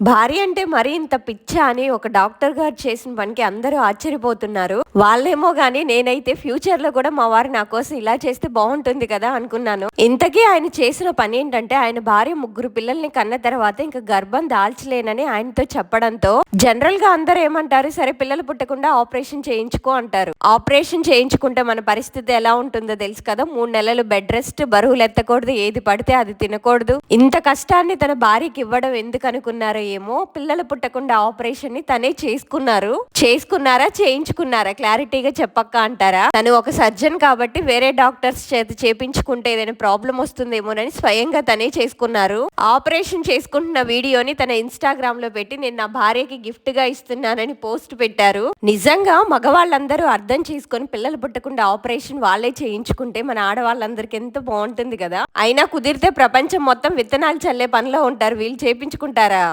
భార్య అంటే మరీ ఇంత పిచ్చ అని ఒక డాక్టర్ గారు చేసిన పనికి అందరూ ఆశ్చర్యపోతున్నారు. వాళ్ళేమో గాని నేనైతే ఫ్యూచర్లో కూడా మా వారు నా కోసం ఇలా చేస్తే బాగుంటుంది కదా అనుకున్నాను. ఇంతకీ ఆయన చేసిన పని ఏంటంటే ఆయన భార్య ముగ్గురు పిల్లల్ని కన్న తర్వాత ఇంకా గర్భం దాల్చలేనని ఆయనతో చెప్పడంతో జనరల్గా అందరూ ఏమంటారు సరే పిల్లలు పుట్టకుండా ఆపరేషన్ చేయించుకో అంటారు. ఆపరేషన్ చేయించుకుంటే మన పరిస్థితి ఎలా ఉంటుందో తెలుసు కదా మూడు నెలలు బెడ్ రెస్ట్ బరువులు ఎత్తకూడదు ఏది పడితే అది తినకూడదు. ఇంత కష్టాన్ని తన భార్యకి ఇవ్వడం ఎందుకు అనుకున్నారు ఏమో పిల్లలు పుట్టకుండా ఆపరేషన్ని తనే చేసుకున్నారు. చేసుకున్నారా చేయించుకున్నారా? క్లారిటీగా చెప్పక్క అంటారా? తను ఒక సర్జన్ కాబట్టి వేరే డాక్టర్స్ చేత చేపించుకుంటే ఏదైనా ప్రాబ్లం వస్తుందేమోనని స్వయంగా తనే చేసుకున్నారు. ఆపరేషన్ చేసుకుంటున్న వీడియోని తన ఇన్స్టాగ్రామ్లో పెట్టి నేను నా భార్యకి గిఫ్ట్గా ఇస్తున్నానని పోస్ట్ పెట్టారు. నిజంగా మగవాళ్ళందరూ అర్థం చేసుకొని పిల్లలు పుట్టకుండా ఆపరేషన్ వాళ్ళే చేయించుకుంటే మన ఆడవాళ్ళందరికీ ఎంత బాగుంటుంది కదా? అయినా కుదిరితే ప్రపంచం మొత్తం విత్తనాలు చల్లే పనిలో ఉంటారు. వీళ్ళు చేపించుకుంటారా?